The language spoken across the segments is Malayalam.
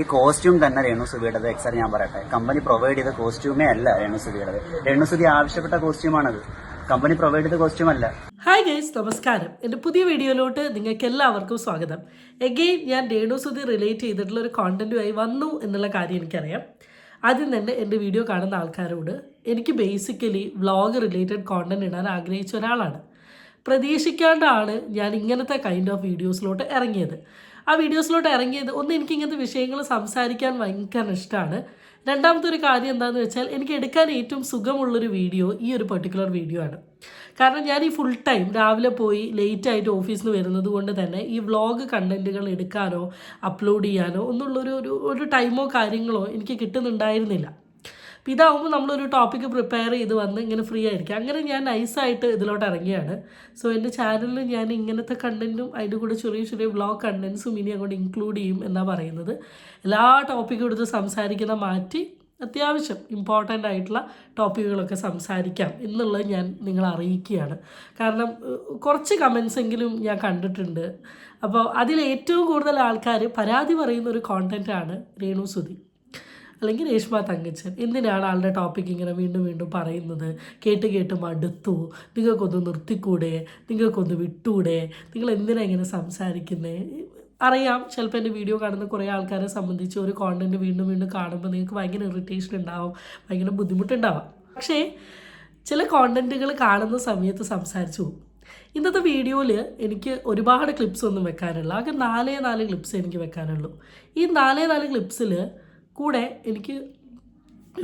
ഈ കോസ്റ്റ്യൂം തന്നെ രേണുസുബിയുടേത് എക്സർ ഞാൻ പറയട്ടെ. കമ്പനി പ്രൊവൈഡ് ചെയ്ത കോസ്റ്റ്യൂമേ അല്ല രേണുസുബിയുടേത് രേണുസുബി ആവശ്യപ്പെട്ട കോസ്റ്റ്യൂമാണത് കമ്പനി പ്രൊവൈഡ് ചെയ്ത കോസ്റ്റ്യൂം അല്ല. ഹായ് ഗൈസ് നമസ്കാരം. എന്റെ പുതിയ വീഡിയോയിലോട്ട് നിങ്ങൾക്ക് എല്ലാവർക്കും സ്വാഗതം. എഗെയിൻ ഞാൻ രേണുസുതി റിലേറ്റ് ചെയ്തിട്ടുള്ള ഒരു കോണ്ടന്റുമായി വന്നു എന്നുള്ള കാര്യം എനിക്കറിയാം. ആദ്യം തന്നെ എന്റെ വീഡിയോ കാണുന്ന ആൾക്കാരോട് എനിക്ക് ബേസിക്കലി വ്ളോഗ് റിലേറ്റഡ് കോണ്ടന്റ് ഇടാൻ ആഗ്രഹിച്ച ഒരാളാണ്. പ്രതീക്ഷിക്കാണ്ടാണ് ഞാൻ ഇങ്ങനത്തെ കൈൻഡ് ഓഫ് വീഡിയോസിലോട്ട് ഇറങ്ങിയത്. ആ വീഡിയോസിലോട്ട് ഇറങ്ങിയത് ഒന്ന് എനിക്ക് ഇങ്ങനത്തെ വിഷയങ്ങൾ സംസാരിക്കാൻ ഭയങ്കര ഇഷ്ടമാണ് രണ്ടാമത്തെ ഒരു കാര്യം എന്താണെന്ന് വെച്ചാൽ എനിക്ക് എടുക്കാൻ ഏറ്റവും സുഖമുള്ളൊരു വീഡിയോ ഈ ഒരു പെർട്ടിക്കുലർ വീഡിയോ ആണ്. കാരണം ഞാൻ ഈ ഫുൾ ടൈം രാവിലെ പോയി ലേറ്റ് ആയിട്ട് ഓഫീസിൽ നിന്ന് വരുന്നത് കൊണ്ട് തന്നെ ഈ വ്ളോഗ് കണ്ടന്റുകൾ എടുക്കാനോ അപ്ലോഡ് ചെയ്യാനോ ഒന്നുള്ളൊരു ഒരു ഒരു ടൈമോ കാര്യങ്ങളോ എനിക്ക് കിട്ടുന്നുണ്ടായിരുന്നില്ല. അപ്പോൾ ഇതാവുമ്പോൾ നമ്മളൊരു ടോപ്പിക്ക് പ്രിപ്പയർ ചെയ്ത് വന്ന് ഇങ്ങനെ ഫ്രീ ആയിരിക്കും. അങ്ങനെ ഞാൻ നൈസായിട്ട് ഇതിലോട്ട് ഇറങ്ങിയാണ്. സോ എന്റെ ചാനലിൽ ഞാൻ ഇങ്ങനത്തെ കണ്ടന്റും അതിന്റെ കൂടെ ചെറിയ ചെറിയ ബ്ലോഗ് കണ്ടൻസും ഇനി അങ്ങോട്ട് ഇൻക്ലൂഡ് ചെയ്യും എന്നാണ് പറയുന്നത്. എല്ലാ ടോപ്പിക്കും എടുത്ത് സംസാരിക്കുന്ന മാറ്റി അത്യാവശ്യം ഇമ്പോർട്ടന്റ് ആയിട്ടുള്ള ടോപ്പിക്കുകളൊക്കെ സംസാരിക്കാം എന്നുള്ളത് ഞാൻ നിങ്ങളെ അറിയിക്കുകയാണ്. കാരണം കുറച്ച് കമൻസ് എങ്കിലും ഞാൻ കണ്ടിട്ടുണ്ട്. അപ്പോൾ അതിൽ ഏറ്റവും കൂടുതൽ ആൾക്കാർ പരാതി പറയുന്ന ഒരു കോണ്ടന്റാണ് രേണു സുധി. അല്ലെങ്കിൽ രേഷ്മ തങ്കച്ചൻ എന്തിനാണ് ആളുടെ ടോപ്പിക് ഇങ്ങനെ വീണ്ടും വീണ്ടും പറയുന്നത്? കേട്ട് കേട്ട് മടുത്തു. നിങ്ങൾക്കൊന്ന് നിർത്തിക്കൂടെ? നിങ്ങൾക്കൊന്ന് വിട്ടൂടെ? നിങ്ങൾ എന്തിനാണ് ഇങ്ങനെ സംസാരിക്കുന്നത് അറിയാം ചിലപ്പോൾ എന്റെ വീഡിയോ കാണുന്ന കുറേ ആൾക്കാരെ സംബന്ധിച്ച് ഒരു കോണ്ടന്റ് വീണ്ടും വീണ്ടും കാണുമ്പോൾ നിങ്ങൾക്ക് ഭയങ്കര ഇറിറ്റേഷൻ ഉണ്ടാവും ഭയങ്കര ബുദ്ധിമുട്ടുണ്ടാവാം. പക്ഷേ ചില കോണ്ടന്റുകൾ കാണുന്ന സമയത്ത് സംസാരിച്ചു. പോകും ഇന്നത്തെ വീഡിയോയിൽ എനിക്ക് ഒരുപാട് ക്ലിപ്സ് ഒന്നും വെക്കാനുള്ള. ആകെ നാലേ നാല് ക്ലിപ്സ് എനിക്ക് വെക്കാനുള്ളൂ. ഈ നാലേ നാല് ക്ലിപ്സിൽ കൂടെ എനിക്ക്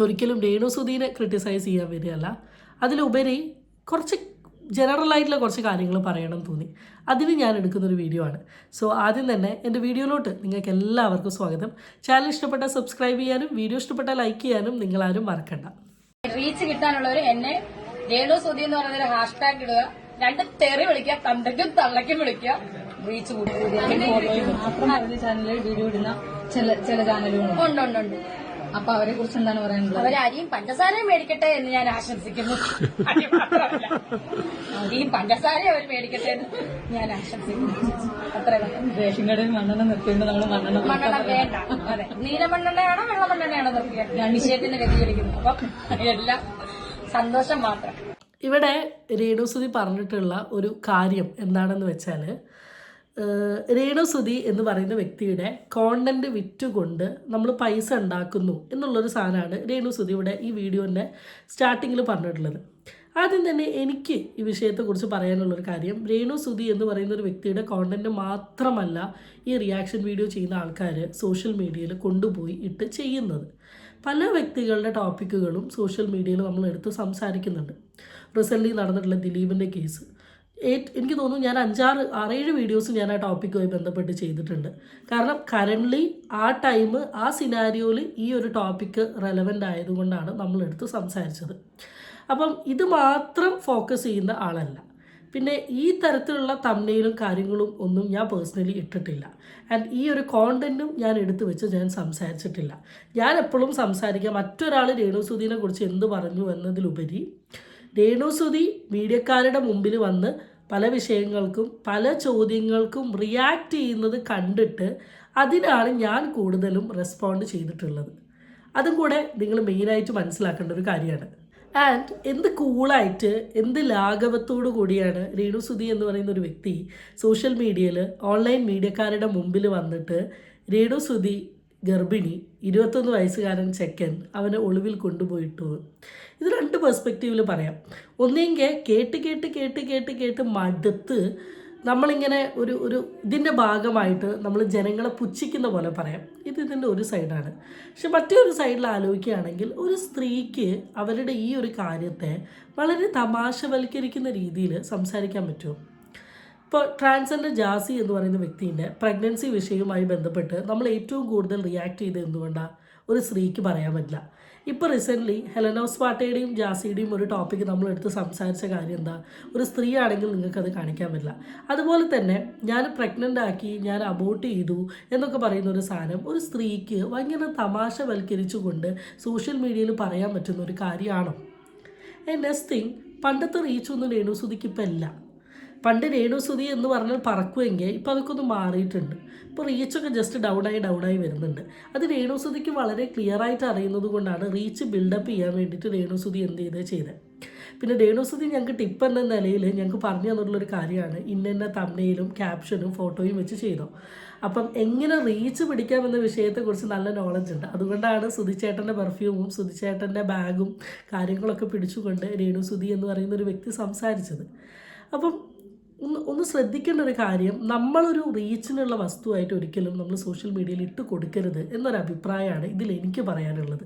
ഒരിക്കലും രേണുസുദീനെ ക്രിട്ടിസൈസ് ചെയ്യാൻ വരികയല്ല. അതിലുപരി കുറച്ച് ജനറൽ ആയിട്ടുള്ള കുറച്ച് കാര്യങ്ങൾ പറയണം എന്ന് തോന്നി. അതിന് ഞാൻ എടുക്കുന്നൊരു വീഡിയോ ആണ്. സോ ആദ്യം തന്നെ എന്റെ വീഡിയോയിലോട്ട് നിങ്ങൾക്ക് എല്ലാവർക്കും സ്വാഗതം. ചാനൽ ഇഷ്ടപ്പെട്ട സബ്സ്ക്രൈബ് ചെയ്യാനും വീഡിയോ ഇഷ്ടപ്പെട്ട ലൈക്ക് ചെയ്യാനും നിങ്ങൾ ആരും മറക്കണ്ട. റീച്ച് കിട്ടാനുള്ളവർ എന്നെ രേണു സുധി എന്ന് പറയുന്ന ഒരു ഹാഷ്ടാഗ് ഇടുക. രണ്ട് തെറി വിളിക്കുക തന്തയ്ക്കും തള്ളയ്ക്കും വിളിക്കുക. റീച്ച് പറഞ്ഞ ചാനലിൽ വീഡിയോ ഇടുന്ന ചില ചില ചാനലുകളുണ്ട് ഉണ്ട്. ഉണ്ട് ഉണ്ട് അപ്പൊ അവരെ കുറിച്ച് എന്താണ് പറയാനുള്ളത്? അവർ അരിയും പഞ്ചസാരയും മേടിക്കട്ടെ എന്ന് ഞാൻ ആശംസിക്കുന്നു. അരി മാത്രമല്ല. അരിയും പഞ്ചസാരയും അവർ മേടിക്കട്ടെ എന്ന് ഞാൻ ആശംസിക്കുന്നു. അത്ര റേഷൻ കടയിൽ മണ്ണെണ്ണ നിർത്തിയിട്ട് നമ്മൾ മണ്ണെണ്ണ മണ്ണെണ്ണ വേണ്ട. അതെ. നീലമണ്ണെണ്ണയാണോ ഞാൻ നിർത്തിയ നിഷേധത്തിന് വ്യതിചലിക്കുന്നു അപ്പം എല്ലാം സന്തോഷം മാത്രം. ഇവിടെ രേണുസുതി പറഞ്ഞിട്ടുള്ള ഒരു കാര്യം എന്താണെന്ന് വെച്ചാൽ രേണുസുതി എന്ന് പറയുന്ന വ്യക്തിയുടെ കോണ്ടന്റ് വിറ്റുകൊണ്ട് നമ്മൾ പൈസ ഉണ്ടാക്കുന്നു എന്നുള്ളൊരു സാധനമാണ് രേണുസുതി ഇവിടെ ഈ വീഡിയോന്റെ സ്റ്റാർട്ടിങ്ങിൽ പറഞ്ഞിട്ടുള്ളത്. ആദ്യം തന്നെ എനിക്ക് ഈ വിഷയത്തെക്കുറിച്ച് പറയാനുള്ളൊരു കാര്യം രേണു സുധി എന്ന് പറയുന്ന ഒരു വ്യക്തിയുടെ കോണ്ടന്റ് മാത്രമല്ല ഈ റിയാക്ഷൻ വീഡിയോ ചെയ്യുന്ന ആൾക്കാർ സോഷ്യൽ മീഡിയയിൽ കൊണ്ടുപോയി ഇട്ട് ചെയ്യുന്നത്. പല വ്യക്തികളുടെ ടോപ്പിക്കുകളും സോഷ്യൽ മീഡിയയിൽ നമ്മൾ എടുത്ത് സംസാരിക്കുന്നുണ്ട്. റിസന്റ്ലി നടന്നിട്ടുള്ള ദിലീപിന്റെ കേസ് എനിക്ക് തോന്നുന്നു ഞാൻ അഞ്ചാറ് ആറേഴ് വീഡിയോസ് ഞാൻ ആ ടോപ്പിക്കുമായി ബന്ധപ്പെട്ട് ചെയ്തിട്ടുണ്ട്. കാരണം കറന്റ്ലി ആ ടൈം ആ സിനാരിയോയിൽ ഈ ഒരു ടോപ്പിക്ക് റെലവന്റ് ആയതുകൊണ്ടാണ് നമ്മളെടുത്ത് സംസാരിച്ചത്. അപ്പം ഇത് മാത്രം ഫോക്കസ് ചെയ്യുന്ന ആളല്ല. പിന്നെ ഈ തരത്തിലുള്ള തമ്മിലും കാര്യങ്ങളും ഒന്നും ഞാൻ പേഴ്സണലി ഇട്ടിട്ടില്ല. ആൻഡ് ഈ ഒരു കോണ്ടന്റും ഞാൻ എടുത്തു വെച്ച് ഞാൻ സംസാരിച്ചിട്ടില്ല. ഞാൻ എപ്പോഴും സംസാരിക്കുക മറ്റൊരാൾ രേണുസുദീനെ കുറിച്ച് എന്ത് പറഞ്ഞു എന്നതിലുപരി രേണുസുതി മീഡിയക്കാരുടെ മുമ്പിൽ വന്ന് പല വിഷയങ്ങൾക്കും പല ചോദ്യങ്ങൾക്കും റിയാക്ട് ചെയ്യുന്നത് കണ്ടിട്ട് അതിനാണ് ഞാൻ കൂടുതലും റെസ്പോണ്ട് ചെയ്തിട്ടുള്ളത്. അതും കൂടെ നിങ്ങൾ മെയിനായിട്ട് മനസ്സിലാക്കേണ്ട ഒരു കാര്യമാണ്. ആൻഡ് എന്ത് കൂളായിട്ട് എന്ത് ലാഘവത്തോടു കൂടിയാണ് രേണു സുധി എന്ന് പറയുന്ന ഒരു വ്യക്തി സോഷ്യൽ മീഡിയയിൽ ഓൺലൈൻ മീഡിയക്കാരുടെ മുമ്പിൽ വന്നിട്ട് രേണു സുധി ഗർഭിണി ഇരുപത്തൊന്ന് വയസ്സുകാരൻ ചെക്കൻ അവനെ ഒളിവിൽ കൊണ്ടുപോയിട്ടു. ഇത് രണ്ട് പെർസ്പെക്റ്റീവിൽ പറയാം. ഒന്നെങ്കിൽ കേട്ട് കേട്ട് കേട്ട് കേട്ട് കേട്ട് മടുത്ത് നമ്മളിങ്ങനെ ഒരു ഒരു ഇതിന്റെ ഭാഗമായിട്ട് നമ്മൾ ജനങ്ങളെ പുച്ഛിക്കുന്ന പോലെ പറയാം. ഇത് ഇതിന്റെ ഒരു സൈഡാണ് പക്ഷെ മറ്റൊരു സൈഡിൽ ആലോചിക്കുകയാണെങ്കിൽ ഒരു സ്ത്രീക്ക് അവരുടെ ഈ ഒരു കാര്യത്തെ വളരെ തമാശവൽക്കരിക്കുന്ന രീതിയിൽ സംസാരിക്കാൻ പറ്റുമോ? ഇപ്പോൾ ട്രാൻസ്ജെൻഡർ ജാസി എന്ന് പറയുന്ന വ്യക്തിന്റെ പ്രഗ്നൻസി വിഷയവുമായി ബന്ധപ്പെട്ട് നമ്മൾ ഏറ്റവും കൂടുതൽ റിയാക്ട് ചെയ്ത് എന്തുകൊണ്ടാണ് ഒരു സ്ത്രീക്ക് പറയാൻ പറ്റില്ല. ഇപ്പോൾ റീസെന്റ്ലി ഹെലനോസ് പാട്ടയുടെയും ജാസിയുടെയും ഒരു ടോപ്പിക്ക് നമ്മൾ എടുത്ത് സംസാരിച്ച കാര്യം എന്താ? ഒരു സ്ത്രീ ആണെങ്കിൽ നിങ്ങൾക്കത് കാണിക്കാൻ പറ്റില്ല. അതുപോലെ തന്നെ ഞാൻ പ്രഗ്നന്റ് ആക്കി ഞാൻ അബോട്ട് ചെയ്തു എന്നൊക്കെ പറയുന്ന ഒരു സാധനം ഒരു സ്ത്രീക്ക് ഭയങ്കര തമാശവൽക്കരിച്ചുകൊണ്ട് സോഷ്യൽ മീഡിയയിൽ പറയാൻ പറ്റുന്ന ഒരു കാര്യമാണോ? നെക്സ്റ്റ് തിങ് പണ്ടത്തെ റീച്ചൊന്നും രേണുസുതിക്ക് ഇപ്പം ഇല്ല. പണ്ട് രേണുസുതി എന്ന് പറഞ്ഞാൽ പറക്കുമെങ്കിൽ ഇപ്പോൾ അതൊക്കെ ഒന്ന് മാറിയിട്ടുണ്ട്. ഇപ്പോൾ റീച്ചൊക്കെ ജസ്റ്റ് ഡൗണായി ഡൗണായി വരുന്നുണ്ട്. അത് രേണുസുതിക്ക് വളരെ ക്ലിയർ ആയിട്ട് അറിയുന്നത് കൊണ്ടാണ് റീച്ച് ബിൽഡപ്പ് ചെയ്യാൻ വേണ്ടിയിട്ട് രേണുസുതി എന്ത് ചെയ്ത് ചെയ്തത് പിന്നെ രേണുസുതി ഞങ്ങൾക്ക് ടിപ്പ് എന്ന നിലയിൽ ഞങ്ങൾക്ക് പറഞ്ഞു തന്നിട്ടുള്ളൊരു കാര്യമാണ്. ഇന്ന തമ്മയിലും ക്യാപ്ഷനും ഫോട്ടോയും വെച്ച് ചെയ്തോ. അപ്പം എങ്ങനെ റീച്ച് പിടിക്കാമെന്ന വിഷയത്തെക്കുറിച്ച് നല്ല നോളജ് ഉണ്ട്. അതുകൊണ്ടാണ് സുധിച്ചേട്ടന്റെ പെർഫ്യൂമും സുധിച്ചേട്ടന്റെ ബാഗും കാര്യങ്ങളൊക്കെ പിടിച്ചുകൊണ്ട് രേണുസുതി എന്ന് പറയുന്ന ഒരു വ്യക്തി സംസാരിച്ചത്. അപ്പം ഒന്ന് ഒന്ന് ശ്രദ്ധിക്കേണ്ട ഒരു കാര്യം നമ്മളൊരു റീച്ചിനുള്ള വസ്തുവായിട്ട് ഒരിക്കലും നമ്മൾ സോഷ്യൽ മീഡിയയിൽ ഇട്ട് കൊടുക്കരുത് എന്നൊരു അഭിപ്രായമാണ് ഇതിൽ എനിക്ക് പറയാനുള്ളത്.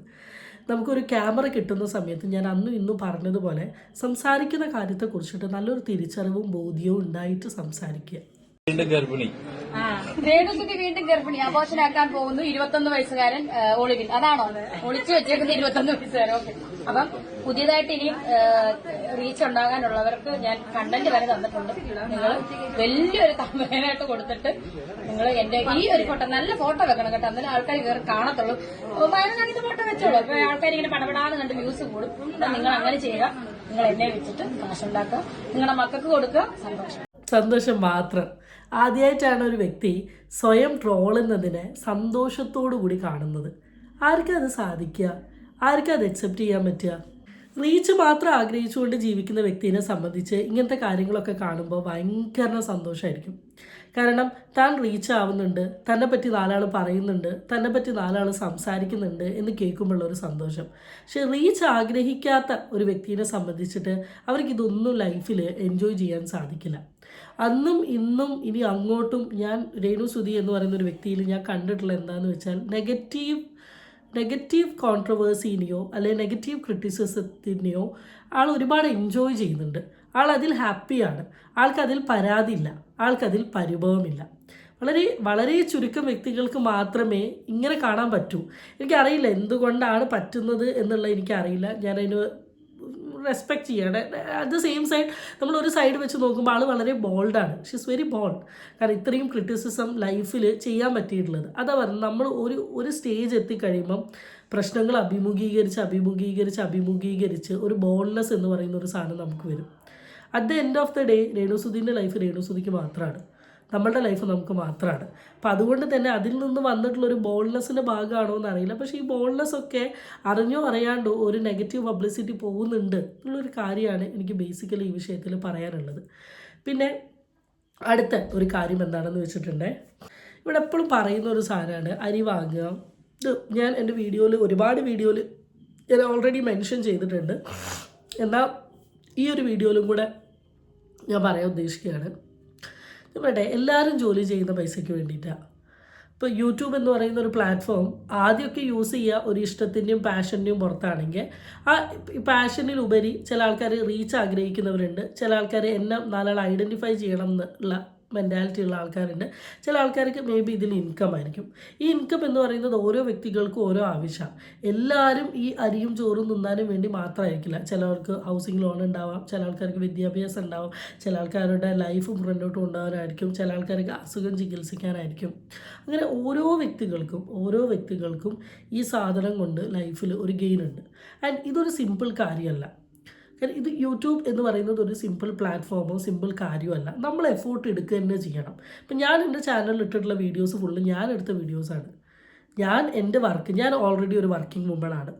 നമുക്കൊരു ക്യാമറ കിട്ടുന്ന സമയത്ത് ഞാൻ അന്നും ഇന്നും പറഞ്ഞതുപോലെ സംസാരിക്കുന്ന കാര്യത്തെക്കുറിച്ചിട്ട് നല്ലൊരു തിരിച്ചറിവും ബോധ്യവും ഉണ്ടായിട്ട് സംസാരിക്കുക. വീണ്ടും ഗർഭിണി. ആ രേണുസുതി വീണ്ടും ഗർഭിണി. ആഘോഷനാക്കാൻ പോകുന്നു ഇരുപത്തൊന്ന് വയസ്സുകാരൻ ഒളിവിൽ അതാണോ ഒളിച്ചു വെച്ചേക്കുന്ന ഇരുപത്തൊന്ന് വയസ്സുകാരൻ. ഓക്കെ. അപ്പം പുതിയതായിട്ട് ഇനിയും റീച്ച് ഉണ്ടാകാനുള്ളവർക്ക് ഞാൻ കണ്ടന്റ് വരെ തന്നിട്ടുണ്ട്. നിങ്ങൾ വലിയൊരു തമ്പനായിട്ട് കൊടുത്തിട്ട് നിങ്ങൾ എന്റെ ഈ ഒരു ഫോട്ടോ നല്ല ഫോട്ടോ വെക്കണം കേട്ടോ. അന്നേരം ആൾക്കാർ കയറി കാണത്തുള്ളൂ. വയനാട്ടിൽ ഫോട്ടോ വെച്ചോളൂ. അപ്പൊ ആൾക്കാർ ഇങ്ങനെ പടപടാന്ന് കണ്ട് വ്യൂസ് കൂടും. നിങ്ങൾ അങ്ങനെ ചെയ്യുക. നിങ്ങൾ എന്നെ വെച്ചിട്ട് കാശുണ്ടാക്കുക നിങ്ങളുടെ മക്കൾക്ക് കൊടുക്കുക. സന്തോഷം. സന്തോഷം മാത്രം. ആദ്യമായിട്ടാണ് ഒരു വ്യക്തി സ്വയം ട്രോളുന്നതിനെ സന്തോഷത്തോടു കൂടി കാണുന്നത്. ആർക്കും അത് സാധിക്കുക? ആർക്കും അത് അക്സെപ്റ്റ് ചെയ്യാൻ പറ്റുക? റീച്ച് മാത്രം ആഗ്രഹിച്ചുകൊണ്ട് ജീവിക്കുന്ന വ്യക്തിയെ സംബന്ധിച്ച് ഇങ്ങനത്തെ കാര്യങ്ങളൊക്കെ കാണുമ്പോൾ ഭയങ്കര സന്തോഷമായിരിക്കും കാരണം താൻ റീച്ച് ആവുന്നുണ്ട് തന്നെ പറ്റി നാലാൾ പറയുന്നുണ്ട് തന്നെ പറ്റി നാലാൾ സംസാരിക്കുന്നുണ്ട് എന്ന് കേൾക്കുമ്പോഴുള്ള ഒരു സന്തോഷം. പക്ഷെ റീച്ച് ആഗ്രഹിക്കാത്ത ഒരു വ്യക്തിയെ സംബന്ധിച്ചിട്ട് അവർക്ക് ഇതൊന്നും ലൈഫിൽ എൻജോയ് ചെയ്യാൻ സാധിക്കില്ല. അന്നും ഇന്നും ഇനി അങ്ങോട്ടും ഞാൻ രേണു സുധി എന്ന് പറയുന്ന ഒരു വ്യക്തിയിൽ ഞാൻ കണ്ടിട്ടുള്ള എന്താണെന്ന് വെച്ചാൽ നെഗറ്റീവ് നെഗറ്റീവ് കോൺട്രവേഴ്സീനെയോ അല്ലെങ്കിൽ നെഗറ്റീവ് ക്രിറ്റിസിസത്തിനെയോ ആൾ ഒരുപാട് എൻജോയ് ചെയ്യുന്നുണ്ട്. ആൾ അതിൽ ഹാപ്പിയാണ് ആൾക്കതിൽ പരാതിയില്ല. ആൾക്കതിൽ പരിഭവമില്ല. വളരെ വളരെ ചുരുക്കം വ്യക്തികൾക്ക് മാത്രമേ ഇങ്ങനെ കാണാൻ പറ്റൂ. എനിക്കറിയില്ല എന്തുകൊണ്ടാണ് പറ്റുന്നത് എന്നുള്ളത് എനിക്കറിയില്ല. ഞാനതിന് റെസ്പെക്റ്റ് ചെയ്യണം. അറ്റ് ദ സെയിം സൈഡ് നമ്മൾ ഒരു സൈഡ് വെച്ച് നോക്കുമ്പോൾ ആൾ വളരെ ബോൾഡാണ് ഷീസ് വെരി ബോൾഡ് കാരണം ഇത്രയും ക്രിറ്റിസിസം ലൈഫിൽ ചെയ്യാൻ പറ്റിയിട്ടുള്ളത്. അതാ പറഞ്ഞത് നമ്മൾ ഒരു ഒരു സ്റ്റേജ് എത്തിക്കഴിയുമ്പം പ്രശ്നങ്ങൾ അഭിമുഖീകരിച്ച് അഭിമുഖീകരിച്ച് അഭിമുഖീകരിച്ച് ഒരു ബോൾഡ്നെസ് എന്ന് പറയുന്ന ഒരു സാധനം നമുക്ക് വരും. At the end of the day രേണുസുദീന്റെ life രേണുസുദിക്ക് മാത്രമാണ് നമ്മളുടെ ലൈഫ് നമുക്ക് മാത്രമാണ് അപ്പം അതുകൊണ്ട് തന്നെ അതിൽ നിന്ന് വന്നിട്ടുള്ള ഒരു ഭാഗമാണോ എന്ന് അറിയില്ല പക്ഷേ ഈ ബോൾഡ്നെസ് ഒക്കെ അറിഞ്ഞോ അറിയാണ്ടോ ഒരു നെഗറ്റീവ് പബ്ലിസിറ്റി പോകുന്നുണ്ട് എന്നുള്ളൊരു കാര്യമാണ് എനിക്ക് ബേസിക്കലി ഈ വിഷയത്തിൽ പറയാനുള്ളത്. പിന്നെ അടുത്ത ഒരു കാര്യം എന്താണെന്ന് വെച്ചിട്ടുണ്ടേ. ഇവിടെ എപ്പോഴും പറയുന്ന ഒരു സാധനമാണ് അരി വാങ്ങുക. ഇത് ഞാൻ എന്റെ വീഡിയോയിൽ ഒരുപാട് വീഡിയോയിൽ ഞാൻ ഓൾറെഡി മെൻഷൻ ചെയ്തിട്ടുണ്ട്. എന്നാൽ ഈ ഒരു വീഡിയോയിലും കൂടെ ഞാൻ പറയാൻ ഉദ്ദേശിക്കുകയാണ്. പറയട്ടെ എല്ലാവരും ജോലി ചെയ്യുന്ന പൈസയ്ക്ക് വേണ്ടിയിട്ടാണ് ഇപ്പോൾ യൂട്യൂബ് എന്ന് പറയുന്ന ഒരു പ്ലാറ്റ്ഫോം ആദ്യമൊക്കെ യൂസ് ചെയ്യുക ഒരു ഇഷ്ടത്തിന്റെയും പാഷന്റെയും പുറത്താണെങ്കിൽ ആ പാഷനിലുപരി ചില ആൾക്കാർ റീച്ച് ആഗ്രഹിക്കുന്നവരുണ്ട്. ചില ആൾക്കാർ എന്നെ നാലാൾ ഐഡന്റിഫൈ ചെയ്യണം എന്നുള്ള മെന്റാലിറ്റി ഉള്ള ആൾക്കാരുണ്ട്. ചില ആൾക്കാർക്ക് മേ ബി ഇതിൽ ഇൻകം ആയിരിക്കും. ഈ ഇൻകം എന്ന് പറയുന്നത് ഓരോ വ്യക്തികൾക്കും ഓരോ ആവശ്യമാണ്. എല്ലാവരും ഈ അരിയും ചോറും തിന്നാനും വേണ്ടി മാത്രമായിരിക്കില്ല. ചിലവർക്ക് ഹൗസിംഗ് ലോൺ ഉണ്ടാവാം ചില ആൾക്കാർക്ക് വിദ്യാഭ്യാസം ഉണ്ടാവാം ചില ആൾക്കാരുടെ ലൈഫ് മുന്നോട്ട് കൊണ്ടുപോകാനായിരിക്കും ചില ആൾക്കാർക്ക് അസുഖം ചികിത്സിക്കാനായിരിക്കും. അങ്ങനെ ഓരോ വ്യക്തികൾക്കും ഓരോ വ്യക്തികൾക്കും ഈ സാധനം കൊണ്ട് ലൈഫിൽ ഒരു ഗെയിൻ ഉണ്ട്. ആൻഡ് ഇതൊരു സിമ്പിൾ കാര്യമല്ല. കാരണം ഇത് യൂട്യൂബ് എന്ന് പറയുന്നത് ഒരു സിമ്പിൾ പ്ലാറ്റ്ഫോമോ സിമ്പിൾ കാര്യമല്ല നമ്മൾ എഫോർട്ട് എടുക്കുക തന്നെ ചെയ്യണം. ഇപ്പം ഞാൻ എന്റെ ചാനലിൽ ഇട്ടിട്ടുള്ള വീഡിയോസ് ഫുള്ള് ഞാൻ എടുത്ത വീഡിയോസാണ് ഞാൻ എന്റെ വർക്ക് ഞാൻ ഓൾറെഡി ഒരു വർക്കിംഗ് വുമണാണ്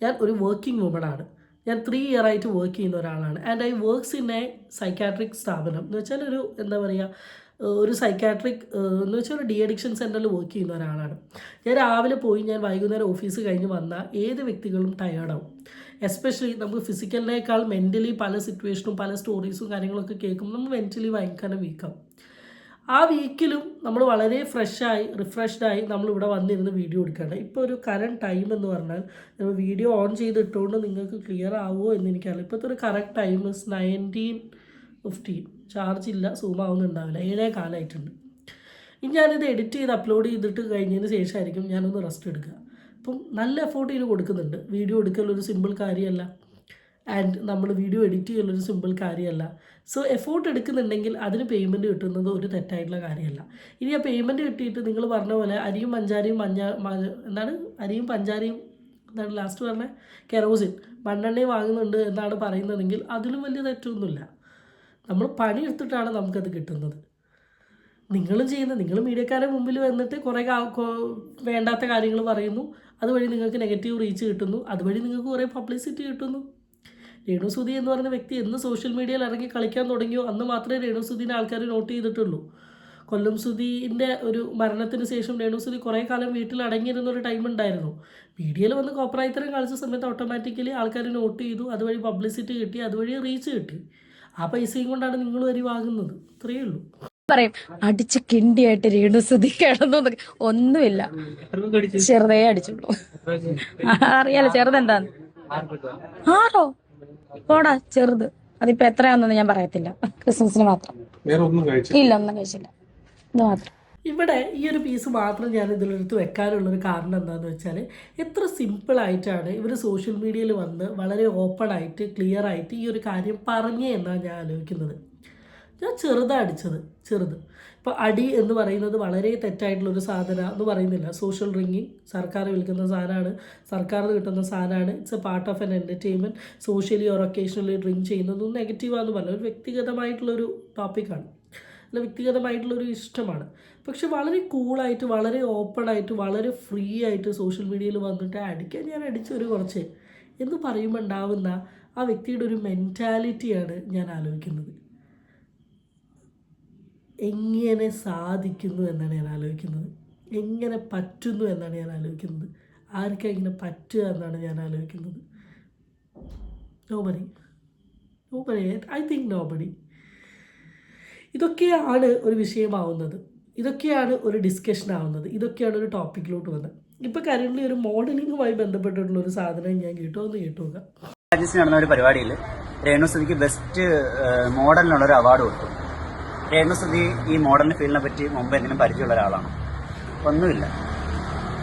ഞാൻ ഒരു വർക്കിംഗ് വുമണാണ് ഞാൻ ത്രീ ഇയർ ആയിട്ട് വർക്ക് ചെയ്യുന്ന ഒരാളാണ്. And I works in a psychiatric സ്ഥാപനം. എന്ന് വെച്ചാൽ ഒരു എന്താ പറയുക ഒരു സൈക്കാട്രിക് എന്ന് വെച്ചാൽ ഒരു ഡി അഡിക്ഷൻ സെന്ററിൽ വർക്ക് ചെയ്യുന്ന ഒരാളാണ്. ഞാൻ രാവിലെ പോയി ഞാൻ വൈകുന്നേരം ഓഫീസ് കഴിഞ്ഞ് വന്നാൽ ഏത് വ്യക്തികളും ടയേർഡാവും എസ്പെഷ്യലി നമ്മൾ ഫിസിക്കലിനേക്കാൾ മെന്റലി പല സിറ്റുവേഷനും പല സ്റ്റോറീസും കാര്യങ്ങളൊക്കെ കേൾക്കുമ്പോൾ നമ്മൾ മെന്റലി ഭയങ്കര വീക്കാവും ആ വീക്കിലും നമ്മൾ വളരെ ഫ്രഷായി റിഫ്രഷ്ഡായി നമ്മൾ ഇവിടെ വന്നിരുന്ന് വീഡിയോ എടുക്കുകയാണ്. ഇപ്പോൾ ഒരു കറണ്ട് ടൈം എന്ന് പറഞ്ഞാൽ നമ്മൾ വീഡിയോ ഓൺ ചെയ്തിട്ടുകൊണ്ട് നിങ്ങൾക്ക് ക്ലിയർ ആവുമോ എന്ന് എനിക്കറിയില്ല. ഇപ്പോഴത്തെ ഒരു correct time nineteen fifteen charge ഇല്ല സൂം ആവുന്നുണ്ടാവില്ല. ഏഴേ കാലമായിട്ടുണ്ട് ഇനി ഞാനിത് എഡിറ്റ് ചെയ്ത് അപ്ലോഡ് ചെയ്തിട്ട് കഴിഞ്ഞതിന് ശേഷമായിരിക്കും ഞാനൊന്ന് റെസ്റ്റ് എടുക്കുക. അപ്പം നല്ല എഫോർട്ട് ഇതിന് കൊടുക്കുന്നുണ്ട്. വീഡിയോ എടുക്കലൊരു സിമ്പിൾ കാര്യമല്ല. ആൻഡ് നമ്മൾ വീഡിയോ എഡിറ്റ് ചെയ്യലൊരു സിമ്പിൾ കാര്യമല്ല. സോ എഫോർട്ട് എടുക്കുന്നുണ്ടെങ്കിൽ അതിന് പേയ്മെന്റ് കിട്ടുന്നത് ഒരു തെറ്റായിട്ടുള്ള കാര്യമല്ല. ഇനി ആ പേയ്മെന്റ് കിട്ടിയിട്ട് നിങ്ങൾ പറഞ്ഞ പോലെ അരിയും പഞ്ചാരയും മഞ്ഞ എന്താണ്? അരിയും പഞ്ചാരയും എന്താണ് ലാസ്റ്റ് പറഞ്ഞ? കെറോസിൻ മണ്ണെണ്ണയും വാങ്ങുന്നുണ്ട് എന്നാണ് പറയുന്നതെങ്കിൽ അതിലും വലിയ തെറ്റൊന്നുമില്ല. നമ്മൾ പണിയെടുത്തിട്ടാണ് നമുക്കത് കിട്ടുന്നത്. നിങ്ങളും ചെയ്യുന്ന നിങ്ങൾ മീഡിയക്കാരെ മുമ്പിൽ വന്നിട്ട് കുറേ വേണ്ടാത്ത കാര്യങ്ങൾ പറയുന്നു. അതുവഴി നിങ്ങൾക്ക് നെഗറ്റീവ് റീച്ച് കിട്ടുന്നു. അതുവഴി നിങ്ങൾക്ക് കുറേ പബ്ലിസിറ്റി കിട്ടുന്നു. രേണുസുതി എന്ന് പറയുന്ന വ്യക്തി എന്ന് സോഷ്യൽ മീഡിയയിൽ ഇറങ്ങി കളിക്കാൻ തുടങ്ങിയോ അന്ന് മാത്രമേ രേണുസുധീനെ ആൾക്കാർ നോട്ട് ചെയ്തിട്ടുള്ളൂ. കൊല്ലം സുധീന്റെ ഒരു മരണത്തിന് ശേഷം രേണുസുതി കുറേ കാലം വീട്ടിൽ അടങ്ങിയിരുന്ന ഒരു ടൈം ഉണ്ടായിരുന്നു. മീഡിയയിൽ വന്ന് കോപ്രായത്തരം കളിച്ച സമയത്ത് ഓട്ടോമാറ്റിക്കലി ആൾക്കാർ നോട്ട് ചെയ്തു. അതുവഴി പബ്ലിസിറ്റി കിട്ടി അതുവഴി റീച്ച് കിട്ടി. ആ പൈസയും കൊണ്ടാണ് നിങ്ങൾ വരി വാങ്ങുന്നത്. ഇത്രയേ ഉള്ളൂ. പറയും അടിച്ച് കിണ്ടിയായിട്ട് രേണുസുതി കിടന്നു എന്നൊക്കെ. ഒന്നുമില്ല. ചെറുതേ അടിച്ചുള്ളൂ. അറിയാലോ ചെറുതെന്താന്ന്? ആറോ? പോടാ ചെറുത്. അതിപ്പോ എത്രയാണെന്നൊന്നും ഞാൻ പറയത്തില്ല. ക്രിസ്മസിന് മാത്രം. ഇല്ല ഒന്നും കഴിച്ചില്ല. ഇത് മാത്രം. ഇവിടെ ഈ ഒരു പീസ് മാത്രം ഞാൻ ഇതിലെടുത്ത് വെക്കാനുള്ളൊരു കാരണം എന്താണെന്ന് വെച്ചാൽ എത്ര സിമ്പിളായിട്ടാണ് ഇവർ സോഷ്യൽ മീഡിയയിൽ വന്ന് വളരെ ഓപ്പൺ ആയിട്ട് ക്ലിയർ ആയിട്ട് ഈ ഒരു കാര്യം പറഞ്ഞേ എന്നാണ് ഞാൻ ആലോചിക്കുന്നത്. ഞാൻ ചെറുതാണ് അടിച്ചത് ചെറുത്. ഇപ്പോൾ അടി എന്ന് പറയുന്നത് വളരെ തെറ്റായിട്ടുള്ളൊരു സാധന എന്ന് പറയുന്നില്ല. സോഷ്യൽ റിങ്ങിങ് സർക്കാർ വിൽക്കുന്ന സാധനമാണ് സർക്കാർ കിട്ടുന്ന സാധനമാണ്. It's a part of an entertainment socially or occasionally drink ചെയ്യുന്നതും നെഗറ്റീവാന്ന് പറഞ്ഞാൽ ഒരു വ്യക്തിഗതമായിട്ടുള്ളൊരു ടോപ്പിക്കാണ് അല്ല വ്യക്തിഗതമായിട്ടുള്ളൊരു ഇഷ്ടമാണ്. പക്ഷെ വളരെ കൂളായിട്ട് വളരെ ഓപ്പണായിട്ട് വളരെ ഫ്രീ ആയിട്ട് സോഷ്യൽ മീഡിയയിൽ വന്നിട്ട് അടിക്കാൻ ഞാൻ അടിച്ചൊരു കുറച്ച് എന്ന് പറയുമ്പോൾ ഉണ്ടാവുന്ന ആ വ്യക്തിയുടെ ഒരു മെന്റാലിറ്റിയാണ് ഞാൻ ആലോചിക്കുന്നത്. എങ്ങനെ സാധിക്കുന്നു എന്നാണ് ഞാൻ ആലോചിക്കുന്നത്. എങ്ങനെ പറ്റുന്നു എന്നാണ് ഞാൻ ആലോചിക്കുന്നത്. ആർക്കാ ഇങ്ങനെ പറ്റുക എന്നാണ് ഞാൻ ആലോചിക്കുന്നത്? Nobody nobody I think nobody ഇതൊക്കെയാണ് ഒരു വിഷയമാവുന്നത്. ഇതൊക്കെയാണ് ഒരു ഡിസ്കഷൻ ആവുന്നത്. ഇതൊക്കെയാണ് ഒരു ടോപ്പിക്കിലോട്ട് വന്നത്. ഇപ്പോൾ കറന്റ് ഒരു മോഡലിങ്ങുമായി ബന്ധപ്പെട്ടിട്ടുള്ള ഒരു സാധനം ഞാൻ കേട്ടോ ഒന്ന് കേട്ടു നോക്കാം രാജേഷ് നടന്ന ഒരു പരിപാടിയിൽ രേണുസുതിക്ക് ബെസ്റ്റ് മോഡലിനുള്ള ഒരു അവാർഡ് കൊടുത്തു. രേണുസുതി ഈ മോഡലിംഗ് ഫീൽഡിനെ പറ്റി മുമ്പ് എന്തെങ്കിലും പരിചയമുള്ള ഒരാളാണോ. ഒന്നുമില്ല.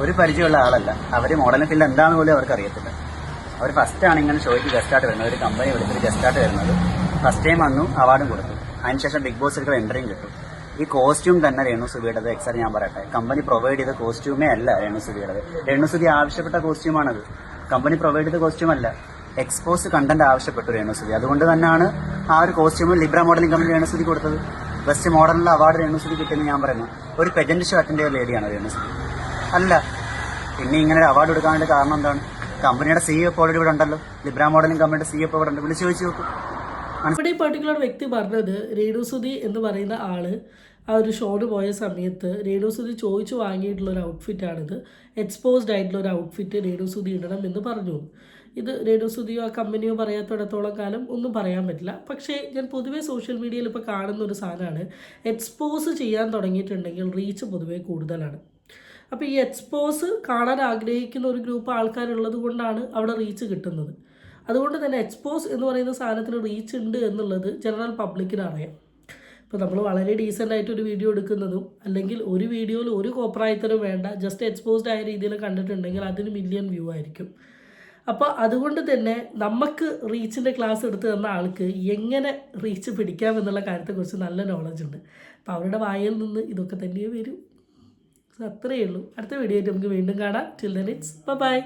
ഒരു പരിചയമുള്ള ആളല്ല. അവർ മോഡലിംഗ് ഫീൽഡ് എന്താണെന്ന് പോലും അവർക്ക് അറിയത്തില്ല. അവർ ഫസ്റ്റാണ് ഇങ്ങനെ ഷോയ്ക്ക് ഗസ്റ്റായിട്ട് വരുന്നത്. ഒരു കമ്പനി വിളിച്ചിട്ട് ഗസ്റ്റായിട്ട് വരുന്നത്. ഫസ്റ്റ് ടൈം വന്നു അവാർഡും കൊടുത്തു. അതിനുശേഷം ബിഗ് ബോസ് എടുക്കുന്ന എൻട്രിയും കിട്ടും. ഈ കോസ്റ്റ്യൂം തന്നെ രേണുസുതിയുടേത് എക്സാർ ഞാൻ പറയട്ടെ. കമ്പനി പ്രൊവൈഡ് ചെയ്ത കോസ്റ്റ്യൂമേ അല്ല രേണുസുതിയുടേത് രേണുസുബി ആവശ്യപ്പെട്ട കോസ്റ്റ്യൂമാണത് കമ്പനി പ്രൊവൈഡ് ചെയ്ത കോസ്റ്റ്യൂം അല്ല. എക്സ്പോസ് കണ്ടന്റ് ആവശ്യപ്പെട്ടു രേണുസുബി അതുകൊണ്ട് തന്നെയാണ് ആ ഒരു costume Libra modeling company Renu Subi കൊടുത്തത്. ബെസ്റ്റ് മോഡലിനുള്ള അവാർഡ് രേണുസുതി കിട്ടിയെന്ന് ഞാൻ പറയുന്നു. ഒരു പെജന്റ് ഷോ അറ്റൻഡ് ചെയ്ത ലേഡിയാണ് രേണുസുതി അല്ല. പിന്നെ ഇങ്ങനെ ഒരു അവാർഡ് കൊടുക്കാനുള്ള കാരണം എന്താണ്? കമ്പനിയുടെ സി എഫ് ഓൾറെഡി ഇവിടെ ഉണ്ടല്ലോ. ലിബ്ര മോഡലിംഗ് കമ്പനിയുടെ സി എഫ് ഇവിടെ ഉണ്ട്. വിളിച്ചു ചോദിച്ചു നോക്കും. ഇവിടെ പർട്ടിക്കുലർ വ്യക്തി പറഞ്ഞത് രേണുസുതി എന്ന് പറയുന്ന ആൾ ആ ഒരു ഷോന് പോയ സമയത്ത് രേണുസുതി ചോദിച്ചു വാങ്ങിയിട്ടുള്ള ഒരു ഔട്ട്ഫിറ്റാണിത് എക്സ്പോസ്ഡ് ആയിട്ടുള്ള ഒരു ഔട്ട്ഫിറ്റ് രേണുസുതി ഇടണം എന്ന് പറഞ്ഞു. ഇത് രേണുസുതിയോ ആ കമ്പനിയോ പറയാത്തിടത്തോളം കാലം ഒന്നും പറയാൻ പറ്റില്ല. പക്ഷേ ഞാൻ പൊതുവേ സോഷ്യൽ മീഡിയയിൽ ഇപ്പോൾ കാണുന്ന ഒരു സാധനമാണ്. എക്സ്പോസ് ചെയ്യാൻ തുടങ്ങിയിട്ടുണ്ടെങ്കിൽ റീച്ച് പൊതുവേ കൂടുതലാണ്. അപ്പോൾ ഈ എക്സ്പോസ് കാണാൻ ആഗ്രഹിക്കുന്ന ഒരു ഗ്രൂപ്പ് ആൾക്കാരുള്ളത് കൊണ്ടാണ് അവിടെ റീച്ച് കിട്ടുന്നത്. അതുകൊണ്ട് തന്നെ എക്സ്പോസ് എന്ന് പറയുന്ന സാധനത്തിന് റീച്ച് ഉണ്ട് എന്നുള്ളത് ജനറൽ പബ്ലിക്കിന് അറിയാം. ഇപ്പോൾ നമ്മൾ വളരെ ഡീസന്റ് ആയിട്ട് ഒരു വീഡിയോ എടുക്കുന്നതും അല്ലെങ്കിൽ ഒരു വീഡിയോയിൽ ഒരു കോപ്രായത്തിനും വേണ്ട ജസ്റ്റ് എക്സ്പോസ്ഡ് ആയ രീതിയിൽ കണ്ടിട്ടുണ്ടെങ്കിൽ അതിന് മില്യൺ വ്യൂ ആയിരിക്കും. അപ്പോൾ അതുകൊണ്ട് തന്നെ നമുക്ക് റീച്ചിന്റെ ക്ലാസ് എടുത്ത് തന്ന ആൾക്ക് എങ്ങനെ റീച്ച് പിടിക്കാം എന്നുള്ള കാര്യത്തെക്കുറിച്ച് നല്ല നോളജ് ഉണ്ട്. അപ്പോൾ അവരുടെ വായിൽ നിന്ന് ഇതൊക്കെ തന്നെയേ വരൂ. അത്രയേ ഉള്ളൂ. അടുത്ത വീഡിയോ നമുക്ക് വീണ്ടും കാണാം. Till then it's by